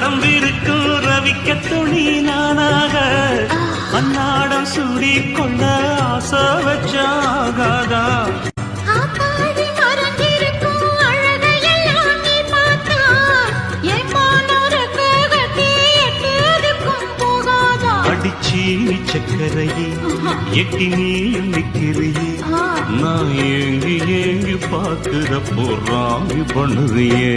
ராசாத்தி உடம்பிருக்கும் ரவிக்க துணி நானாக. அன்னாடம் சூடி கொள்ள ஆசை வச்சாகாதா? அடிச்சி சக்கரையே எட்டி நீயும் நிக்கிறியே. நான் ஏங்கி ஏங்கி பார்க்கிற போறாமி பண்ணுறியே.